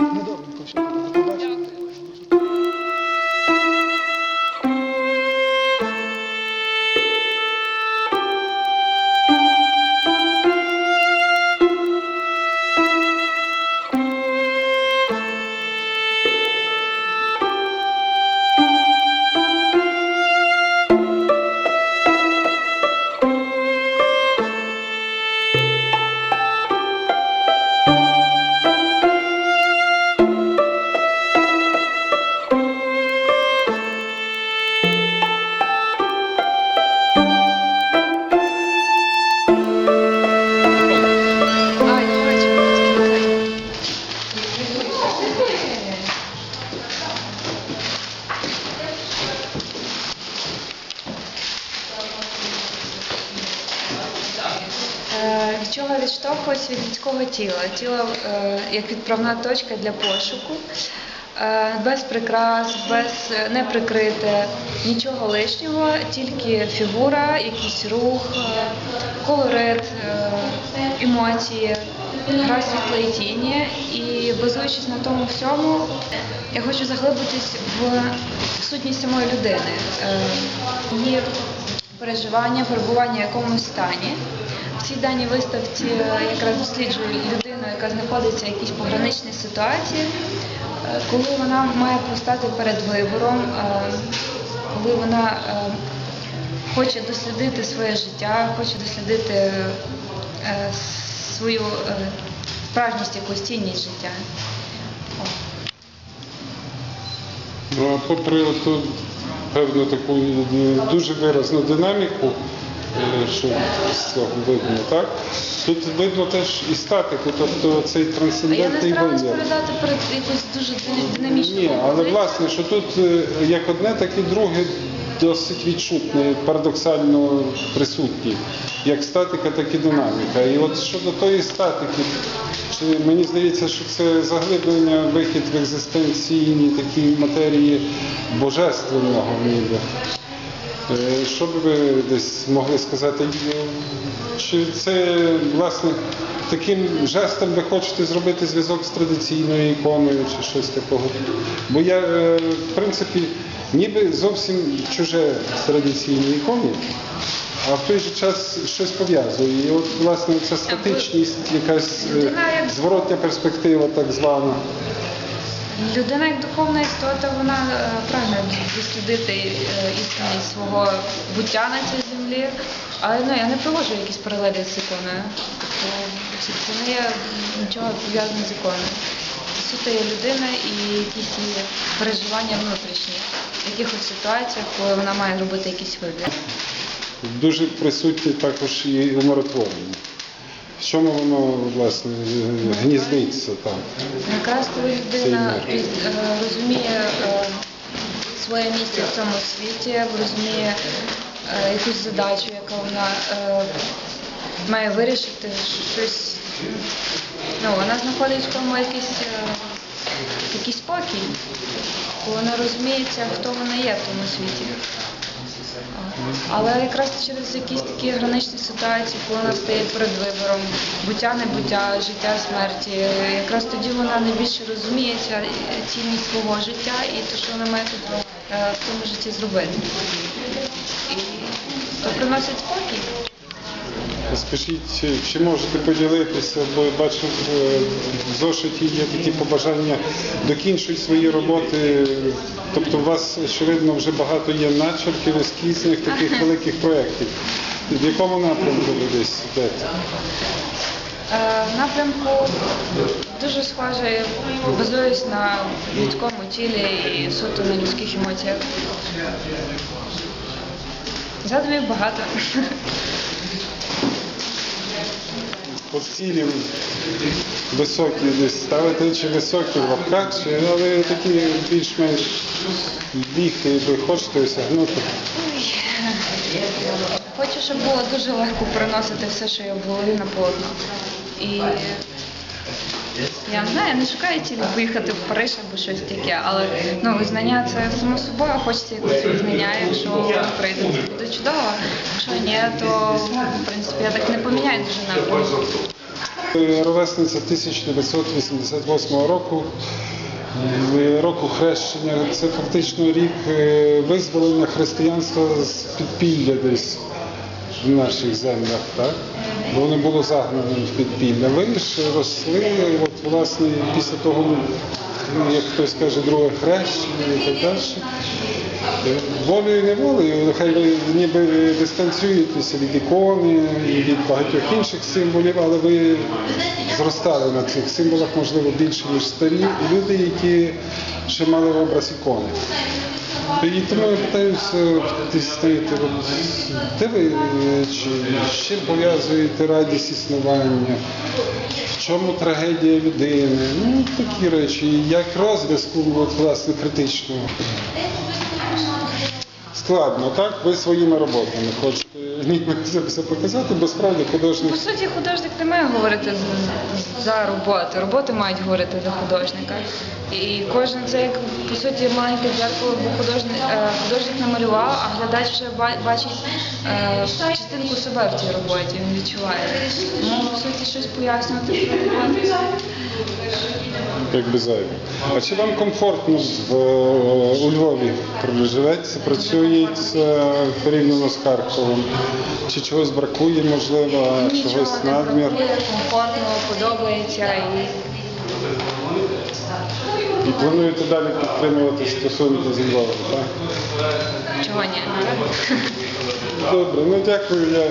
Ne doğru koşuyor? Людського тіла. Тіло е, як відправна точка для пошуку. Е, Без прикрас, без е, не прикрите, нічого лишнього, тільки фігура, якийсь рух, колорит, емоції, гра світла і тіні. І базуючись на тому всьому, я хочу заглибитись в сутність самої людини, її переживання, перебування в якомусь стані. В цій даній виставці е, якраз досліджую людину, яка знаходиться в якійсь пограничній ситуації, е, коли вона має постати перед вибором, е, коли вона хоче дослідити своє життя, хоче дослідити свою справжність, якусь цінність життя. Ну, попри ту певну таку дуже виразну динаміку, що видно, так? Тут видно теж і статику, тобто цей А Я не трансцендентний старалась передати перед якусь дуже динамічну Ні, але власне, що тут е, як одне, так і друге досить відчутне, парадоксально присутні, як статика, так і динаміка. І от щодо тої статики, чи мені здається, що це заглиблення, вихід в екзистенційні такі матерії божественного ніби. Е, Що би ви десь могли сказати? Е, Чи це власне таким жестом ви хочете зробити зв'язок з традиційною іконою чи щось такого? Бо я, е, в принципі, ніби зовсім чуже з традиційної ікони, а в той же час щось пов'язує. І от власне ця статичність, якась зворотня перспектива, так звана. Людина як духовна істота, вона е, прагне дослідити е, істинність свого буття на цій землі. Але ну, я не проводжу якісь паралелі з іконою. Тобто це, не є нічого пов'язане з іконою. Суто є людина і якісь її переживання внутрішні, в якихось ситуаціях, коли вона має робити якийсь вибір. Дуже присутнє також і умиротворення. В чому воно власне гніздиться там? Якраз коли людина е, розуміє е, своє місце в цьому світі, розуміє е, якусь задачу, яку вона має вирішити, щось. Ну, вона знаходить в тому якийсь, якийсь спокій, коли вона розуміється, хто вона є в тому світі. Але якраз через якісь такі граничні ситуації, коли вона стає перед вибором буття, небуття, життя, смерті, якраз тоді вона найбільше розуміє ця цінність свого життя і те, що вона має тут е, в цьому житті зробити. І то приносить спокій. Скажіть, чи можете поділитися, бо я бачив е, в зошиті є такі побажання докінчуй свої роботи. Тобто у вас, очевидно, вже багато є начерків, ескізних таких великих проєктів. В якому напрямку ви десь йдете? Е, В напрямку дуже схоже, базуюсь на людському тілі і суто на людських емоціях. Задумів багато. По цілі високі десь ставите, чи високі в лапках, чи але такі більш-менш бігти, ви хочете осягнути. Хочу, щоб було дуже легко переносити все, що є в голові на полотно. І я не знаю, не шукаю цілі поїхати в Париж або щось таке, але ну, визнання це само собою, хочеться якогось визнання, якщо прийде, чудово. Якщо ні, то в принципі я так не поміняю дуже напрямок. Е, Ровесниця 1988 року, е, року хрещення. Це фактично рік е, визволення християнства з підпілля десь в наших землях, так? Бо воно було загнане в підпілля. Ви ж росли, от, власне, після того, ну, як хтось каже, друге хрещення і так далі. Волею неволею, нехай ви ніби дистанціюєтеся від ікони і від багатьох інших символів, але ви зростали на цих символах, можливо, більше, ніж старі люди, які ще мали образ ікони. І тому я питаюся, де ви чи чим пов'язуєте радість існування? В чому трагедія людини? Ну, такі речі, як розв'язку, власне, критичного. Складно, так? Ви своїми роботами хочете. вміємо це все показати, бо справді художник По суті, художник не має говорити за роботу. Роботи мають говорити за художника. І кожен це як по суті маленьке дзеркало, бо художник, е, художник намалював, а глядач вже бачить е, частинку себе в тій роботі, він відчуває. Тому по суті щось пояснювати про якби зайве. А чи вам комфортно в, у Львові живеться, працюється порівняно з Харковом? Чи чогось бракує, можливо, а чогось надмір? комфортно, подобається і І плануєте далі підтримувати стосунки з Львовом, так? чого ні. Добре, ну дякую, я